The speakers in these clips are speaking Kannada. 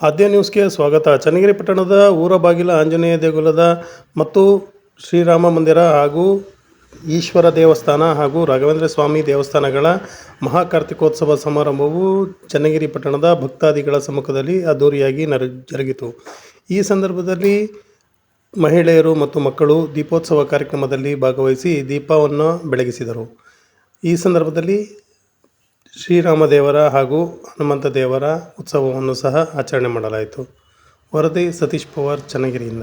ಆದ್ಯ ನ್ಯೂಸ್ಗೆ ಸ್ವಾಗತ. ಚನ್ನಗಿರಿ ಪಟ್ಟಣದ ಊರ ಬಾಗಿಲ ಆಂಜನೇಯ ದೇಗುಲದ ಮತ್ತು ಶ್ರೀರಾಮ ಮಂದಿರ ಹಾಗೂ ಈಶ್ವರ ದೇವಸ್ಥಾನ ಹಾಗೂ ರಾಘವೇಂದ್ರ ಸ್ವಾಮಿ ದೇವಸ್ಥಾನಗಳ ಮಹಾಕಾರ್ತಿಕೋತ್ಸವ ಸಮಾರಂಭವು ಚನ್ನಗಿರಿ ಪಟ್ಟಣದ ಭಕ್ತಾದಿಗಳ ಸಮ್ಮುಖದಲ್ಲಿ ಅದ್ದೂರಿಯಾಗಿ ನರ ಜರುಗಿತು. ಈ ಸಂದರ್ಭದಲ್ಲಿ ಮಹಿಳೆಯರು ಮತ್ತು ಮಕ್ಕಳು ದೀಪೋತ್ಸವ ಕಾರ್ಯಕ್ರಮದಲ್ಲಿ ಭಾಗವಹಿಸಿ ದೀಪವನ್ನು ಬೆಳಗಿಸಿದರು. ಈ ಸಂದರ್ಭದಲ್ಲಿ ಶ್ರೀರಾಮ ದೇವರ ಹಾಗೂ ಹನುಮಂತ ದೇವರ ಉತ್ಸವವನ್ನು ಸಹ ಆಚರಣೆ ಮಾಡಲಾಯಿತು. ವರದಿ ಸತೀಶ್ ಪವಾರ್ ಚನ್ನಗಿರಿಯಿಂದ.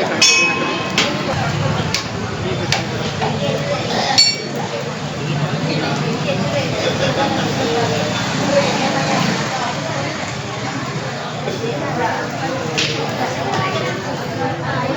私は今も。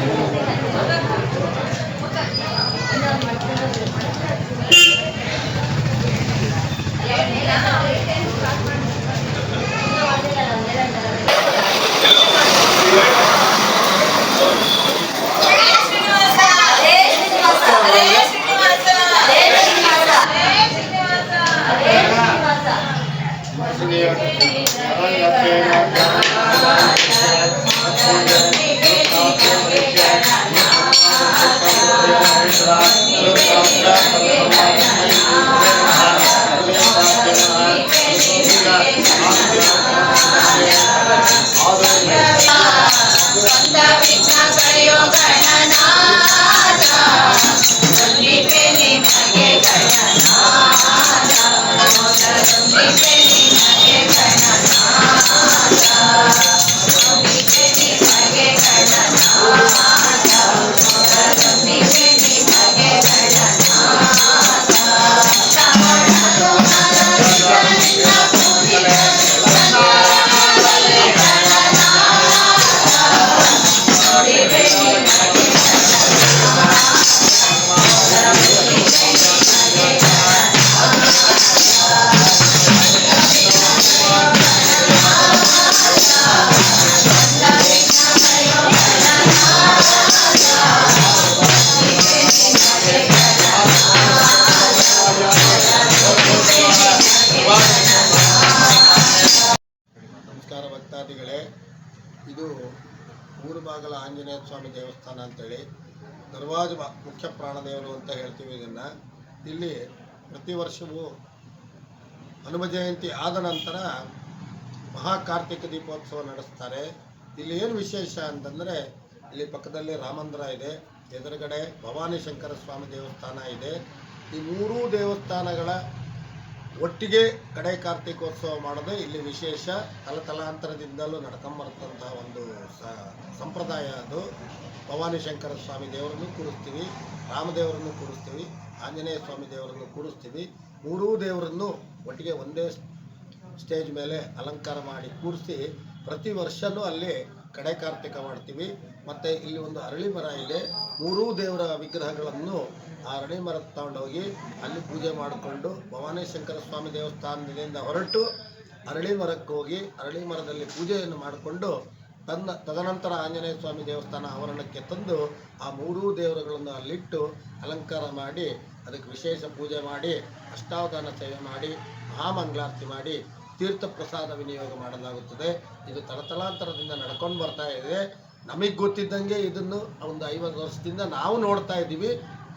ನಮಸ್ಕಾರ ಭಕ್ತಾದಿಗಳೇ. ಇದು ಮೂರು ಬಾಗಲ ಆಂಜನೇಯ ಸ್ವಾಮಿ ದೇವಸ್ಥಾನ ಅಂತೇಳಿ ದರ್ವಾಜ ಮುಖ್ಯ ಪ್ರಾಣದೇವರು ಅಂತ ಹೇಳ್ತೀವಿ ಇದನ್ನು. ಇಲ್ಲಿ ಪ್ರತಿ ವರ್ಷವೂ ಹನುಮ ಜಯಂತಿ ಆದ ನಂತರ ಮಹಾಕಾರ್ತಿಕ ದೀಪೋತ್ಸವ ನಡೆಸ್ತಾರೆ. ಇಲ್ಲಿ ಏನು ವಿಶೇಷ ಅಂತಂದರೆ ಇಲ್ಲಿ ಪಕ್ಕದಲ್ಲಿ ರಾಮಂದ್ರ ಇದೆ, ಎದುರುಗಡೆ ಭವಾನಿ ಶಂಕರ ಸ್ವಾಮಿ ದೇವಸ್ಥಾನ ಇದೆ. ಈ ಮೂರೂ ದೇವಸ್ಥಾನಗಳ ಒಟ್ಟಿಗೆ ಕಡೆ ಕಾರ್ತಿಕೋತ್ಸವ ಮಾಡೋದು ಇಲ್ಲಿ ವಿಶೇಷ. ತಲತಲಾಂತರದಿಂದಲೂ ನಡ್ಕೊಂಬರ್ತಂತಹ ಒಂದು ಸಂಪ್ರದಾಯ ಅದು. ಭವಾನಿ ಶಂಕರ ಸ್ವಾಮಿ ದೇವರನ್ನು ಕೂರಿಸ್ತೀವಿ ರಾಮದೇವರನ್ನು ಕೂರಿಸ್ತೀವಿ ಆಂಜನೇಯ ಸ್ವಾಮಿ ದೇವರನ್ನು ಕೂರಿಸ್ತೀವಿ ಮೂರೂ ದೇವರನ್ನು ಒಟ್ಟಿಗೆ ಒಂದೇ ಸ್ಟೇಜ್ ಮೇಲೆ ಅಲಂಕಾರ ಮಾಡಿ ಕೂರಿಸಿ ಪ್ರತಿ ವರ್ಷನೂ ಅಲ್ಲಿ ಕಡೆ ಕಾರ್ತಿಕ ಮಾಡ್ತೀವಿ. ಮತ್ತು ಇಲ್ಲಿ ಒಂದು ಅರಳಿ ಮರ ಇದೆ. ಮೂರೂ ದೇವರ ವಿಗ್ರಹಗಳನ್ನು ಆ ಅರಳಿ ಮರ ತಗೊಂಡೋಗಿ ಅಲ್ಲಿ ಪೂಜೆ ಮಾಡಿಕೊಂಡು ಭವಾನಿ ಶಂಕರ ಸ್ವಾಮಿ ದೇವಸ್ಥಾನದಿಂದ ಹೊರಟು ಅರಳಿ ಮರಕ್ಕೆ ಹೋಗಿ ಅರಳಿ ಮರದಲ್ಲಿ ಪೂಜೆಯನ್ನು ಮಾಡಿಕೊಂಡು ತನ್ನ ತದನಂತರ ಆಂಜನೇಯ ಸ್ವಾಮಿ ದೇವಸ್ಥಾನ ಆವರಣಕ್ಕೆ ತಂದು ಆ ಮೂರೂ ದೇವರುಗಳನ್ನು ಅಲ್ಲಿಟ್ಟು ಅಲಂಕಾರ ಮಾಡಿ ಅದಕ್ಕೆ ವಿಶೇಷ ಪೂಜೆ ಮಾಡಿ, ಅಷ್ಟಾವಧಾನ ಸೇವೆ ಮಾಡಿ, ಮಹಾಮಂಗಳಾರತಿ ಮಾಡಿ, ತೀರ್ಥ ಪ್ರಸಾದ ವಿನಿಯೋಗ ಮಾಡಲಾಗುತ್ತದೆ. ಇದು ತಲತಲಾಂತರದಿಂದ ನಡ್ಕೊಂಡು ಬರ್ತಾ ಇದೆ. ನಮಗೆ ಗೊತ್ತಿದ್ದಂಗೆ ಇದನ್ನು ಒಂದು ಐವತ್ತು ವರ್ಷದಿಂದ ನಾವು ನೋಡ್ತಾ ಇದ್ದೀವಿ.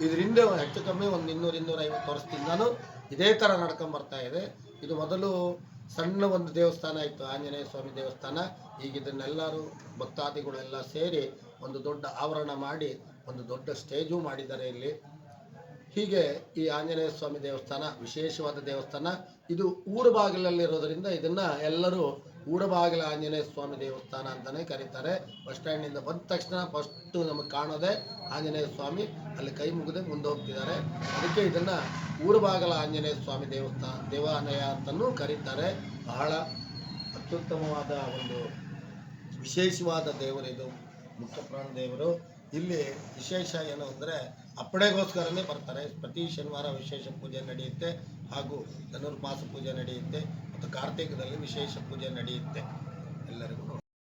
ಇದರಿಂದ ಹೆಚ್ಚು ಕಮ್ಮಿ ಒಂದು ಇನ್ನೂರು ಐವತ್ತು ವರ್ಷದಿಂದನೂ ಇದೇ ಥರ ನಡ್ಕೊಂಬರ್ತಾ ಇದೆ. ಇದು ಮೊದಲು ಸಣ್ಣ ಒಂದು ದೇವಸ್ಥಾನ ಇತ್ತು, ಆಂಜನೇಯ ಸ್ವಾಮಿ ದೇವಸ್ಥಾನ. ಈಗ ಇದನ್ನೆಲ್ಲರೂ ಭಕ್ತಾದಿಗಳೆಲ್ಲ ಸೇರಿ ಒಂದು ದೊಡ್ಡ ಆವರಣ ಮಾಡಿ, ಒಂದು ದೊಡ್ಡ ಸ್ಟೇಜು ಮಾಡಿದ್ದಾರೆ ಇಲ್ಲಿ. ಹೀಗೆ ಈ ಆಂಜನೇಯ ಸ್ವಾಮಿ ದೇವಸ್ಥಾನ, ವಿಶೇಷವಾದ ದೇವಸ್ಥಾನ, ಇದು ಊರ ಬಾಗಿಲಲ್ಲಿರೋದರಿಂದ ಇದನ್ನು ಎಲ್ಲರೂ ಊರಬಾಗಿಲ ಆಂಜನೇಯ ಸ್ವಾಮಿ ದೇವಸ್ಥಾನ ಅಂತಾನೆ ಕರೀತಾರೆ. ಬಸ್ ಸ್ಟ್ಯಾಂಡಿಂದ ಬಂದ ತಕ್ಷಣ ಫಸ್ಟು ನಮಗೆ ಕಾಣೋದೇ ಆಂಜನೇಯ ಸ್ವಾಮಿ ಅಲ್ಲಿ ಕೈ ಮುಗಿದೆ ಮುಂದೆ ಹೋಗ್ತಿದ್ದಾರೆ. ಅದಕ್ಕೆ ಇದನ್ನ ಊರಬಾಗಲ ಆಂಜನೇಯ ಸ್ವಾಮಿ ದೇವಸ್ಥಾನ ದೇವಾಲಯ ಅಂತಲೂ ಕರೀತಾರೆ. ಬಹಳ ಅತ್ಯುತ್ತಮವಾದ ಒಂದು ವಿಶೇಷವಾದ ದೇವರಿದು ಮುಖ್ಯ ಪ್ರಾಣ ದೇವರು ಇಲ್ಲಿ ವಿಶೇಷ ಏನು ಅಂದರೆ ಅಪ್ಪಣೆಗೋಸ್ಕರನೇ ಬರ್ತಾರೆ. ಪ್ರತಿ ಶನಿವಾರ ವಿಶೇಷ ಪೂಜೆ ನಡೆಯುತ್ತೆ. ಹಾಗೂ ಧನುರ್ಮಾಸ ಪೂಜೆ ನಡೆಯುತ್ತೆ. ಮತ್ತು ಕಾರ್ತಿಕದಲ್ಲಿ ವಿಶೇಷ ಪೂಜೆ ನಡೆಯುತ್ತೆ. ಎಲ್ಲರಿಗೂ